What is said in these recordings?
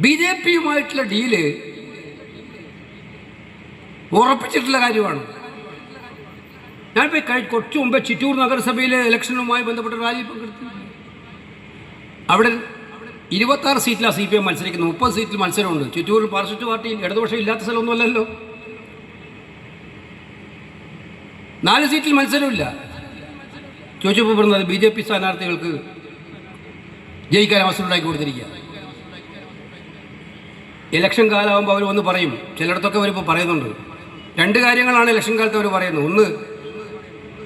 B J പിയുമായിട്ടുള്ള deal ഉറപ്പിച്ചിട്ടുള്ള കാര്യമാണ്. ഞാനിപ്പോൾ കഴി കുറച്ച് മുമ്പ് ചിറ്റൂർ നഗരസഭയിലെ ഇലക്ഷനുമായി ബന്ധപ്പെട്ട റാലിയിൽ പങ്കെടുത്തു. അവിടെ ഇരുപത്താറ് സീറ്റിലാണ് സി പി എം മത്സരിക്കുന്നത്. മുപ്പത് സീറ്റിൽ മത്സരമുണ്ട്. ചിറ്റൂർ പാർശ്വറ്റ് പാർട്ടിയിൽ ഇടതുപക്ഷം ഇല്ലാത്ത സ്ഥലമൊന്നുമല്ലല്ലോ. നാല് സീറ്റിൽ മത്സരമില്ല. ചോദിച്ചപ്പോൾ പറഞ്ഞത് ബി ജെ പി സ്ഥാനാർത്ഥികൾക്ക് ജയിക്കാൻ അവസരം ഉണ്ടാക്കി കൊടുത്തിരിക്കുക. ഇലക്ഷൻ കാലമാകുമ്പോൾ അവർ ഒന്ന് പറയും. ചിലയിടത്തൊക്കെ അവരിപ്പോൾ പറയുന്നുണ്ട്. രണ്ട് കാര്യങ്ങളാണ് ഇലക്ഷൻ കാലത്ത് അവർ പറയുന്നത്. ഒന്ന്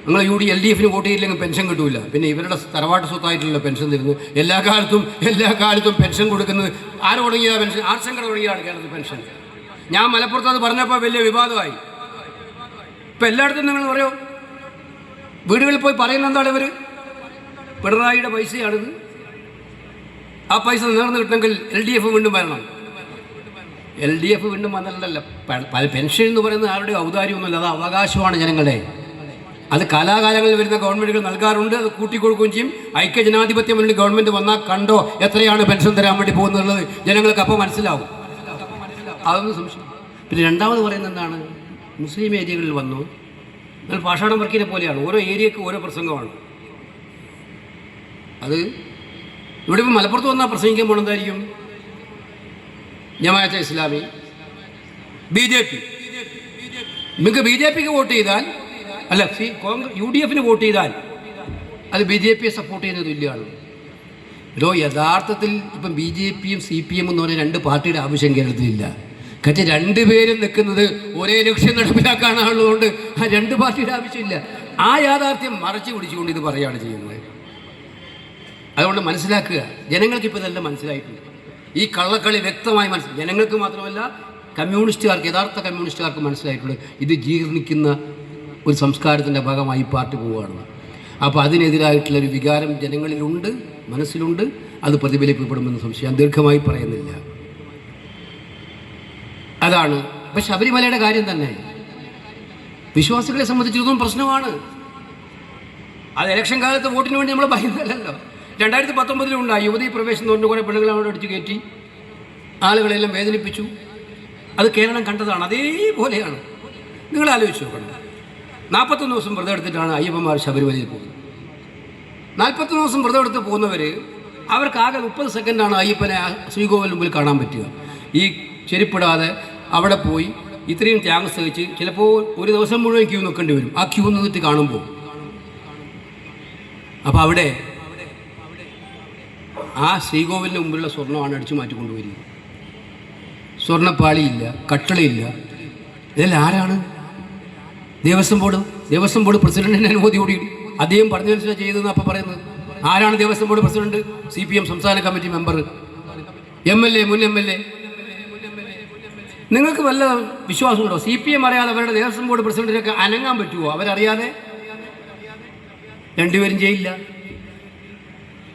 നിങ്ങൾ യു ഡി എൽ ഡി എഫിന് വോട്ട് ചെയ്തില്ലെങ്കിൽ പെൻഷൻ കിട്ടൂല. പിന്നെ ഇവരുടെ തറവാട്ട് സ്വത്തായിട്ടുള്ള പെൻഷൻ തരുന്നു. എല്ലാ കാലത്തും എല്ലാ കാലത്തും പെൻഷൻ കൊടുക്കുന്നത് ആര് തുടങ്ങിയതാണ് പെൻഷൻ? ആർട്സ് തുടങ്ങിയതാണ് കേരളത്തിൽ പെൻഷൻ. ഞാൻ മലപ്പുറത്ത് അത് പറഞ്ഞപ്പോൾ വലിയ വിവാദമായി. ഇപ്പം എല്ലായിടത്തും നിങ്ങൾ പറയോ? വീടുകളിൽ പോയി പറയുന്ന എന്താണ് ഇവർ പിണറായിയുടെ പൈസയാണിത്. ആ പൈസ നേർന്ന് കിട്ടണമെങ്കിൽ എൽ ഡി എഫ് വീണ്ടും വരണം. എൽ ഡി എഫ് വീണ്ടും വന്നിട്ടുണ്ടല്ല പെൻഷൻ എന്ന് പറയുന്നത് ആരുടെ ഔദാര്യമൊന്നുമില്ല അത് അവകാശമാണ് ജനങ്ങളുടെ. അത് കാലാകാലങ്ങളിൽ വരുന്ന ഗവൺമെന്റുകൾ നൽകാറുണ്ട് അത് കൂട്ടിക്കൊടുക്കുകയും ചെയ്യും. ഐക്യ ജനാധിപത്യ മുന്നിൽ ഗവൺമെന്റ് വന്നാൽ കണ്ടോ എത്രയാണ് പെൻഷൻ തരാൻ വേണ്ടി പോകുന്നുള്ളത്? ജനങ്ങൾക്ക് അപ്പോൾ മനസ്സിലാവും. അതൊന്നും സംശയം. പിന്നെ രണ്ടാമത് പറയുന്നത് എന്താണ്? മുസ്ലിം ഏരിയകളിൽ വന്നു. നിങ്ങൾ പാഷാണം വർക്കിനെ പോലെയാണ്. ഓരോ ഏരിയക്ക് ഓരോ പ്രസംഗമാണ്. അത് ഇവിടെ ഇപ്പോൾ മലപ്പുറത്ത് വന്നാൽ പ്രസംഗിക്കാൻ പോണെന്തായിരിക്കും Jamaat-e Islami. B J P. നിങ്ങൾക്ക് ബി ജെ പിക്ക് വോട്ട് ചെയ്താൽ അല്ല സി കോൺഗ്രസ് യു ഡി എഫിന് വോട്ട് ചെയ്താൽ അത് ബി ജെ പിയെ സപ്പോർട്ട് ചെയ്യുന്നത് തുല്യമാണ്. ഇതോ യഥാർത്ഥത്തിൽ ഇപ്പം ബി ജെ പിയും സി പി എം എന്ന് പറഞ്ഞ രണ്ട് പാർട്ടിയുടെ ആവശ്യം കേരളത്തിലില്ല. കാരണം രണ്ടുപേരും നിൽക്കുന്നത് ഒരേ ലക്ഷ്യം നടപ്പിലാക്കാനുള്ളതുകൊണ്ട് ആ രണ്ട് പാർട്ടിയുടെ ആവശ്യമില്ല. ആ യാഥാർത്ഥ്യം മറച്ചു പിടിച്ചുകൊണ്ട് ഇത് പറയുകയാണ് ചെയ്യുന്നത്. അതുകൊണ്ട് മനസ്സിലാക്കുക ജനങ്ങൾക്ക് ഇപ്പോൾ ഇതെല്ലാം മനസ്സിലായിട്ടുണ്ട്. ഈ കള്ളക്കളി വ്യക്തമായി മനസ്സിൽ ജനങ്ങൾക്ക് മാത്രമല്ല കമ്മ്യൂണിസ്റ്റുകാർക്ക് യഥാർത്ഥ കമ്മ്യൂണിസ്റ്റുകാർക്ക് മനസ്സിലായിട്ടുണ്ട്. ഇത് ജീർണിക്കുന്ന ഒരു സംസ്കാരത്തിന്റെ ഭാഗമായി ഈ പാർട്ടി പോവുകയാണ്. അപ്പോൾ അതിനെതിരായിട്ടുള്ള ഒരു വികാരം ജനങ്ങളിലുണ്ട് മനസ്സിലുണ്ട്. അത് പ്രതിഫലിക്കപ്പെടുമെന്ന് സംശയം. ദീർഘമായി പറയുന്നില്ല. അതാണ്. ഇപ്പം ശബരിമലയുടെ കാര്യം തന്നെ. വിശ്വാസികളെ സംബന്ധിച്ചിടത്തോളം പ്രശ്നമാണ്. അത് ഇലക്ഷൻ കാലത്ത് വോട്ടിന് വേണ്ടി നമ്മൾ പറയുന്നതല്ലോ രണ്ടായിരത്തി പത്തൊമ്പതിലുണ്ടായി യുവതി പ്രവേശനം കൊണ്ട് കുറേ പെണ്ണുങ്ങളെ അവിടെ അടിച്ചു കയറ്റി. ആളുകളെല്ലാം വേദനിപ്പിച്ചു. അത് കേരളം കണ്ടതാണ്. അതേപോലെയാണ്. നിങ്ങൾ ആലോചിച്ച് നോക്കണം നാൽപ്പത്തൊന്ന് ദിവസം വ്രതം എടുത്തിട്ടാണ് അയ്യപ്പന്മാർ ശബരിമലയിൽ പോകുന്നത്. നാൽപ്പത്തൊന്ന് ദിവസം വ്രതം എടുത്ത് പോകുന്നവർ അവർക്കാകെ മുപ്പത് സെക്കൻഡാണ് അയ്യപ്പനെ ശ്രീകോവിൽ മുമ്പിൽ കാണാൻ പറ്റുക. ഈ ചെരുപ്പിടാതെ അവിടെ പോയി ഇത്രയും ത്യാഗം സഹിച്ച് ചിലപ്പോൾ ഒരു ദിവസം മുഴുവൻ ക്യൂ നിൽക്കേണ്ടി വരും. ആ ക്യൂ നിന്നിട്ട് കാണുമ്പോൾ. അപ്പോൾ അവിടെ ആ ശ്രീകോവിലിന്റെ മുമ്പിലുള്ള സ്വർണമാണ് അടിച്ചു മാറ്റിക്കൊണ്ടുവരിക സ്വർണപ്പാളിയില്ല കട്ടളയില്ല. ഇതെല്ലാം ആരാണ്? ദേവസ്വം ബോർഡ്. ദേവസ്വം ബോർഡ് പ്രസിഡന്റിന്റെ അനുമതിയോടി അദ്ദേഹം പറഞ്ഞതനുസരിച്ച് ചെയ്തതെന്ന് അപ്പം പറയുന്നത്. ആരാണ് Devaswom board president? C P M സംസ്ഥാന committee member. M L A മുൻ എം എൽ എ. നിങ്ങൾക്ക് വല്ല വിശ്വാസമുണ്ടോ സി പി എം അറിയാതെ അവരുടെ ദേവസ്വം ബോർഡ് പ്രസിഡന്റിനൊക്കെ അനങ്ങാൻ പറ്റുമോ അവരറിയാതെ? രണ്ടുപേരും ജയിലില്ല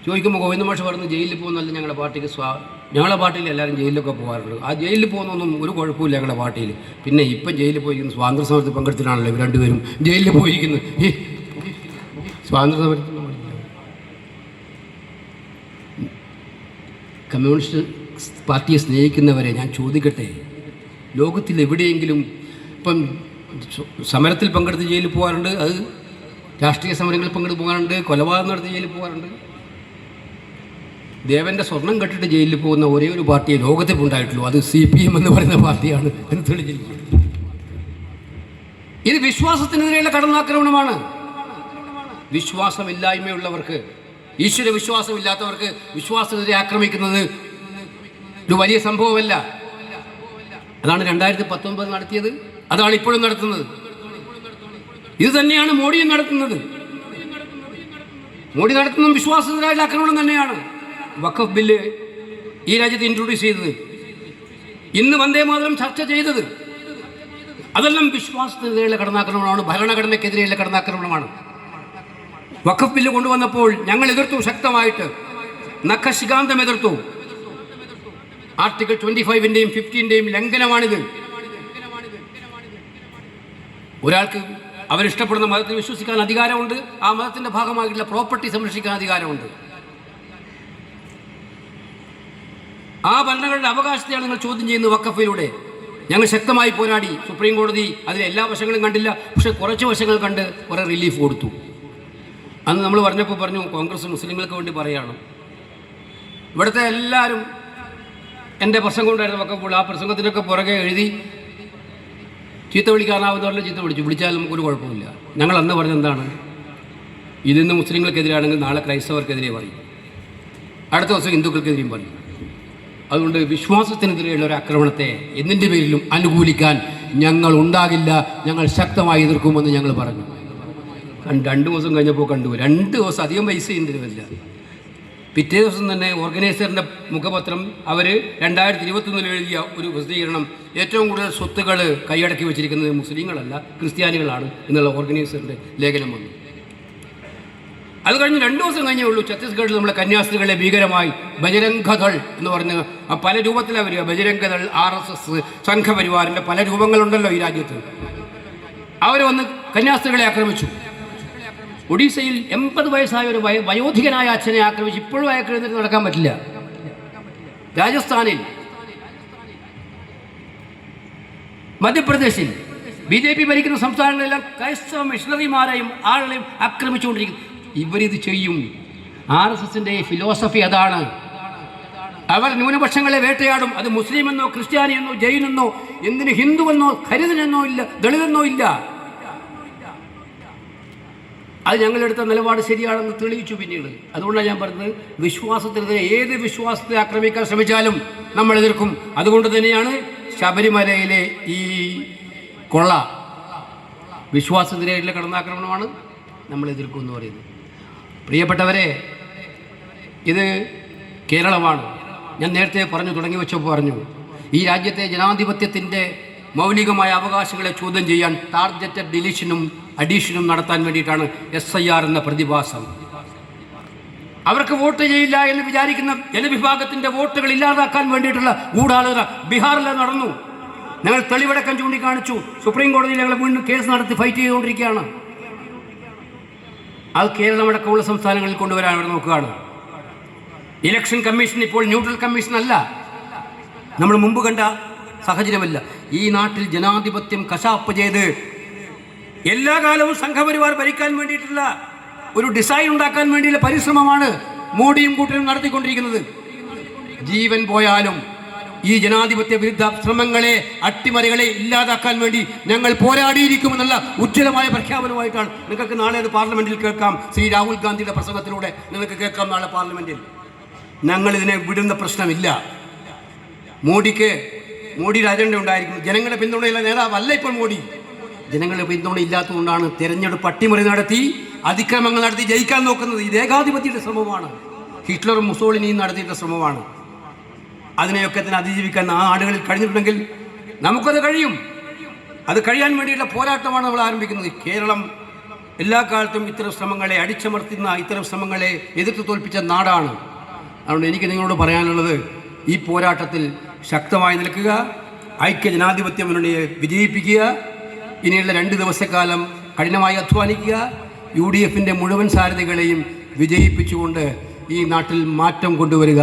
ചോദിക്കുമ്പോൾ ഗോവിന്ദ മാഷ് പറഞ്ഞു ജയിലിൽ പോകുന്നല്ല ഞങ്ങളുടെ പാർട്ടിക്ക് സ്വാ ഞങ്ങളുടെ പാർട്ടിയിൽ എല്ലാവരും ജയിലിലൊക്കെ പോകാറുണ്ട്. ആ ജയിലിൽ പോകുന്നൊന്നും ഒരു കുഴപ്പമില്ല ഞങ്ങളുടെ പാർട്ടിയിൽ. പിന്നെ ഇപ്പം ജയിലിൽ പോയിരിക്കുന്നു സ്വാതന്ത്ര്യ സമരത്തിൽ പങ്കെടുത്തിട്ടാണല്ലോ ഇവർ രണ്ടുപേരും ജയിലിൽ പോയിരിക്കുന്നത് ഈ സ്വാതന്ത്ര്യ സമരത്തിൽ കമ്മ്യൂണിസ്റ്റ് പാർട്ടിയെ സ്നേഹിക്കുന്നവരെ ഞാൻ ചോദിക്കട്ടെ? ലോകത്തിൽ എവിടെയെങ്കിലും ഇപ്പം സമരത്തിൽ പങ്കെടുത്ത് ജയിലിൽ പോകാറുണ്ട് അത് രാഷ്ട്രീയ സമരങ്ങളിൽ പങ്കെടുത്ത് പോകാറുണ്ട് കൊലപാതകം നടത്തി ജയിലിൽ പോകാറുണ്ട്. ദേവന്റെ സ്വർണം കെട്ടിട്ട് ജയിലിൽ പോകുന്ന ഒരേ ഒരു പാർട്ടിയെ ലോകത്തിൽ ഉണ്ടായിട്ടുള്ളൂ. അത് സി പി എം എന്ന് പറയുന്ന പാർട്ടിയാണ് എന്ന് തെളിഞ്ഞിരിക്കുന്നത് ഇത് വിശ്വാസത്തിനെതിരെയുള്ള കടന്നാക്രമണമാണ്. വിശ്വാസമില്ലായ്മയുള്ളവർക്ക് ഈശ്വര വിശ്വാസമില്ലാത്തവർക്ക് വിശ്വാസത്തിനെതിരെ ആക്രമിക്കുന്നത് ഒരു വലിയ സംഭവമല്ല. അതാണ് രണ്ടായിരത്തി പത്തൊമ്പത് നടത്തിയത്. അതാണ് ഇപ്പോഴും നടത്തുന്നത്. ഇത് തന്നെയാണ് മോഡിയും നടത്തുന്നത്. മോഡി നടത്തുന്ന വിശ്വാസത്തിനായുള്ള ആക്രമണം തന്നെയാണ്. വഖഫ് ബില്ല് ഈ രാജ്യത്ത് ഇൻട്രൊഡ്യൂസ് ചെയ്തത്. ഇന്ന് വന്ദേ മാതരം ചർച്ച ചെയ്തത്. അതെല്ലാം വിശ്വാസത്തിനെതിരെയുള്ള കടന്നാക്രമണമാണ് ഭരണഘടനയ്ക്കെതിരെയുള്ള കടന്നാക്രമണമാണ്. വഖഫ് ബില്ല് കൊണ്ടുവന്നപ്പോൾ ഞങ്ങൾ എതിർത്തു ശക്തമായിട്ട്. നഖശികാന്തം എതിർത്തു. ആർട്ടിക്കിൾ ട്വന്റി ഫൈവിന്റെയും ഫിഫ്റ്റീന്റെയും ലംഘനമാണിത്. ഒരാൾക്ക് അവരിഷ്ടപ്പെടുന്ന മതത്തിൽ വിശ്വസിക്കാൻ അധികാരമുണ്ട് ആ മതത്തിന്റെ ഭാഗമായിട്ടുള്ള പ്രോപ്പർട്ടി സംരക്ഷിക്കാൻ അധികാരമുണ്ട്. ആ ഭരണങ്ങളുടെ അവകാശത്തെയാണ് നിങ്ങൾ ചോദ്യം ചെയ്യുന്നത് വക്കഫിലൂടെ ഞങ്ങൾ ശക്തമായി പോരാടി. സുപ്രീം കോടതി അതിലെ എല്ലാ വശങ്ങളും കണ്ടില്ല. പക്ഷേ കുറച്ച് വശങ്ങൾ കണ്ട് കുറേ റിലീഫ് കൊടുത്തു. അന്ന് നമ്മൾ പറഞ്ഞപ്പോൾ പറഞ്ഞു കോൺഗ്രസ് മുസ്ലിങ്ങൾക്ക് വേണ്ടി പറയുകയാണ് ഇവിടുത്തെ എല്ലാവരും എന്റെ പ്രസംഗം ഉണ്ടായിരുന്നു വക്കപ്പോൾ ആ പ്രസംഗത്തിനൊക്കെ പുറകെ എഴുതി ചീത്ത വിളിക്കാനാവുന്നവരുടെ ചീത്ത വിളിച്ചു. വിളിച്ചാൽ നമുക്കൊരു കുഴപ്പമില്ല. ഞങ്ങൾ അന്ന് പറഞ്ഞെന്താണ് ഇതിന്ന് മുസ്ലിങ്ങൾക്കെതിരാണെങ്കിൽ നാളെ ക്രൈസ്തവർക്കെതിരെ പറയും. അടുത്ത ദിവസം ഹിന്ദുക്കൾക്കെതിരെയും പറയും. അതുകൊണ്ട് വിശ്വാസത്തിനെതിരെയുള്ള ഒരു ആക്രമണത്തെ എന്തിന്റെ പേരിലും അനുകൂലിക്കാൻ ഞങ്ങൾ ഉണ്ടാകില്ല. ഞങ്ങൾ ശക്തമായി എതിർക്കുമെന്ന് ഞങ്ങൾ പറഞ്ഞു. രണ്ട് ദിവസം കഴിഞ്ഞപ്പോൾ കണ്ടു. രണ്ട് ദിവസം അധികം പൈസ എന്തിനുമില്ല പിറ്റേ ദിവസം തന്നെ ഓർഗനൈസറിന്റെ മുഖപത്രം അവർ രണ്ടായിരത്തി ഇരുപത്തൊന്നിൽ എഴുതിയ ഒരു പ്രസിദ്ധീകരണം ഏറ്റവും കൂടുതൽ സ്വത്തുകൾ കൈയടക്കി വെച്ചിരിക്കുന്നത് മുസ്ലിങ്ങളല്ല ക്രിസ്ത്യാനികളാണ് എന്നുള്ള ഓർഗനൈസറിന്റെ ലേഖനം വന്നു. അത് കഴിഞ്ഞ് രണ്ടു ദിവസം കഴിഞ്ഞേ ഉള്ളൂ ഛത്തീസ്ഗഡിൽ നമ്മളെ കന്യാസ്ത്രീകളെ ഭീകരമായി ബജരംഗദൾ എന്ന് പറഞ്ഞ് പല രൂപത്തിലാണ് വരിക. ബജരംഗദൾ ആർ എസ് എസ് സംഘപരിവാറിന്റെ പല രൂപങ്ങളുണ്ടല്ലോ ഈ രാജ്യത്ത്. അവർ വന്ന് കന്യാസ്ത്രീകളെ ആക്രമിച്ചു. ഒഡീസയിൽ എൺപത് വയസ്സായ ഒരു വയ വയോധികനായ അച്ഛനെ ആക്രമിച്ച് ഇപ്പോഴും അയാൾക്ക് നടക്കാൻ പറ്റില്ല. രാജസ്ഥാനിൽ മധ്യപ്രദേശിൽ ബി ജെ പി ഭരിക്കുന്ന സംസ്ഥാനങ്ങളെല്ലാം ക്രൈസ്തവ മിഷണറിമാരെയും ആളുകളെയും ആക്രമിച്ചുകൊണ്ടിരിക്കുന്നു. ഇവരിത് ചെയ്യും. ആർ എസ് എസിന്റെ ഫിലോസഫി അതാണ്. അവർ ന്യൂനപക്ഷങ്ങളെ വേട്ടയാടും. അത് മുസ്ലിം എന്നോ ക്രിസ്ത്യാനി ക്രിസ്ത്യാനിയെന്നോ ജൈനെന്നോ എന്തിന് ഹിന്ദുവെന്നോ ഖരിതനെന്നോ ഇല്ല ദളിതെന്നോ ഇല്ല. അത് ഞങ്ങളെടുത്ത നിലപാട് ശരിയാണെന്ന് തെളിയിച്ചു പിന്നീട്. അതുകൊണ്ടാണ് ഞാൻ പറഞ്ഞത് വിശ്വാസത്തിനെതിരെ ഏത് വിശ്വാസത്തെ ആക്രമിക്കാൻ ശ്രമിച്ചാലും നമ്മൾ എതിർക്കും. അതുകൊണ്ട് തന്നെയാണ് ശബരിമലയിലെ ഈ കൊള്ള. വിശ്വാസത്തിനെതിരെ കടന്നാക്രമണമാണ് നമ്മൾ എതിർക്കും എന്ന് പറയുന്നത്. പ്രിയപ്പെട്ടവരെ ഇത് കേരളമാണ്. ഞാൻ നേരത്തെ പറഞ്ഞു തുടങ്ങി വെച്ചപ്പോൾ പറഞ്ഞു ഈ രാജ്യത്തെ ജനാധിപത്യത്തിന്റെ മൗലികമായ അവകാശങ്ങളെ ചോദ്യം ചെയ്യാൻ ടാർഗറ്റഡ് ഡിലീഷനും അഡീഷനും നടത്താൻ വേണ്ടിയിട്ടാണ് എസ് ഐ ആർ എന്ന പ്രതിഭാസം. അവർക്ക് വോട്ട് ചെയ്യില്ല എന്ന് വിചാരിക്കുന്ന ജനവിഭാഗത്തിന്റെ വോട്ടുകൾ ഇല്ലാതാക്കാൻ വേണ്ടിയിട്ടുള്ള ഗൂഢാലോചന ബീഹാറിൽ നടന്നു. ഞങ്ങൾ തെളിവടക്കം ചൂണ്ടിക്കാണിച്ചു. സുപ്രീം കോടതിയിൽ ഞങ്ങൾ വീണ്ടും കേസ് നടത്തി ഫൈറ്റ് ചെയ്തുകൊണ്ടിരിക്കുകയാണ്. അത് കേരളമടക്കമുള്ള സംസ്ഥാനങ്ങളിൽ കൊണ്ടുവരാൻ അവർ നോക്കുകയാണ്. ഇലക്ഷൻ കമ്മീഷൻ ഇപ്പോൾ ന്യൂട്രൽ കമ്മീഷൻ അല്ല. നമ്മൾ മുമ്പ് കണ്ട സാഹചര്യമല്ല. ഈ നാട്ടിൽ ജനാധിപത്യം കശാപ്പ് ചെയ്ത് എല്ലാ കാലവും സംഘപരിവാർ ഭരിക്കാൻ വേണ്ടിയിട്ടുള്ള ഒരു ഡിസൈൻ ഉണ്ടാക്കാൻ വേണ്ടിയുള്ള പരിശ്രമമാണ് മോഡിയും കൂട്ടരും നടത്തിക്കൊണ്ടിരിക്കുന്നത്. ജീവൻ പോയാലും ഈ ജനാധിപത്യ വിരുദ്ധ ശ്രമങ്ങളെ അട്ടിമറികളെ ഇല്ലാതാക്കാൻ വേണ്ടി ഞങ്ങൾ പോരാടിയിരിക്കുമെന്നുള്ള ഉജ്ജ്വലമായ പ്രഖ്യാപനമായിട്ടാണ് നിങ്ങൾക്ക് നാളെ അത് പാർലമെന്റിൽ കേൾക്കാം. ശ്രീ രാഹുൽ ഗാന്ധിയുടെ പ്രസംഗത്തിലൂടെ നിങ്ങൾക്ക് കേൾക്കാം നാളെ പാർലമെന്റിൽ. ഞങ്ങൾ ഇതിനെ വിടുന്ന പ്രശ്നമില്ല. മോഡിക്ക് മോഡി രാജേണ്ട ഉണ്ടായിരിക്കും. ജനങ്ങളുടെ പിന്തുണയുള്ള നേതാവല്ല ഇപ്പോൾ മോഡി. ജനങ്ങളുടെ പിന്തുണ ഇല്ലാത്തതുകൊണ്ടാണ് തെരഞ്ഞെടുപ്പ് അട്ടിമറി നടത്തി അതിക്രമങ്ങൾ നടത്തി ജയിക്കാൻ നോക്കുന്നത്. ഏകാധിപത്യയുടെ ശ്രമമാണ്. ഹിറ്റ്ലറും മുസോളിനിയും നടത്തിയിട്ടുള്ള ശ്രമമാണ്. അതിനെയൊക്കെ തന്നെ അതിജീവിക്കാൻ ആ ആടുകളിൽ കഴിഞ്ഞിട്ടുണ്ടെങ്കിൽ നമുക്കത് കഴിയും. അത് കഴിയാൻ വേണ്ടിയുള്ള പോരാട്ടമാണ് നമ്മൾ ആരംഭിക്കുന്നത്. കേരളം എല്ലാ കാലത്തും ഇത്തരം ശ്രമങ്ങളെ അടിച്ചമർത്തുന്ന ഇത്തരം ശ്രമങ്ങളെ എതിർത്ത് തോൽപ്പിച്ച നാടാണ്. അതുകൊണ്ട് എനിക്ക് നിങ്ങളോട് പറയാനുള്ളത് ഈ പോരാട്ടത്തിൽ ശക്തമായി നിൽക്കുക ഐക്യ ജനാധിപത്യ മുന്നണിയെ വിജയിപ്പിക്കുക ഇനിയുള്ള രണ്ട് ദിവസക്കാലം കഠിനമായി അധ്വാനിക്കുക യു ഡി എഫിന്റെ മുഴുവൻ സാരഥികളെയും വിജയിപ്പിച്ചുകൊണ്ട് ഈ നാട്ടിൽ മാറ്റം കൊണ്ടുവരിക.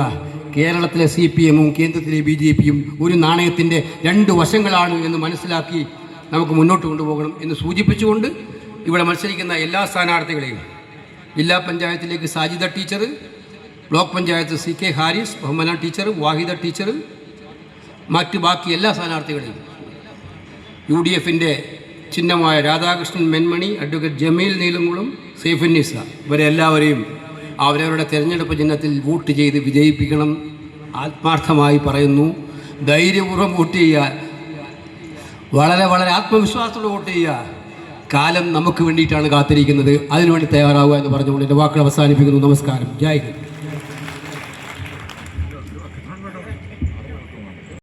കേരളത്തിലെ സി പി എമ്മും കേന്ദ്രത്തിലെ ബി ജെ പിയും ഒരു നാണയത്തിന്റെ രണ്ട് വശങ്ങളാണ് എന്ന് മനസ്സിലാക്കി നമുക്ക് മുന്നോട്ട് കൊണ്ടുപോകണം എന്ന് സൂചിപ്പിച്ചുകൊണ്ട് ഇവിടെ മത്സരിക്കുന്ന എല്ലാ സ്ഥാനാർത്ഥികളെയും ജില്ലാ പഞ്ചായത്തിലേക്ക് Sajida teacher block panchayat C K Haris ബഹുമന teacher Wahida teacher മറ്റ് ബാക്കി എല്ലാ സ്ഥാനാർത്ഥികളെയും യു ഡി എഫിന്റെ ചിഹ്നമായ രാധാകൃഷ്ണൻ മെന്മണി അഡ്വക്കേറ്റ് ജമീൽ നീലംകുളം സൈഫുന്നിസ ഇവരെ എല്ലാവരെയും അവരവരുടെ തിരഞ്ഞെടുപ്പ് ചിഹ്നത്തിൽ വോട്ട് ചെയ്ത് വിജയിപ്പിക്കണം ആത്മാർത്ഥമായി പറയുന്നു. ധൈര്യപൂർവം വോട്ട് ചെയ്യുക. വളരെ വളരെ ആത്മവിശ്വാസത്തോടെ വോട്ട് ചെയ്യുക. കാലം നമുക്ക് വേണ്ടിയിട്ടാണ് കാത്തിരിക്കുന്നത്. അതിനുവേണ്ടി തയ്യാറാവുക എന്ന് പറഞ്ഞുകൊണ്ട് എന്റെ വാക്കുകൾ അവസാനിപ്പിക്കുന്നു. നമസ്കാരം. ജയ് ഹിന്ദ്.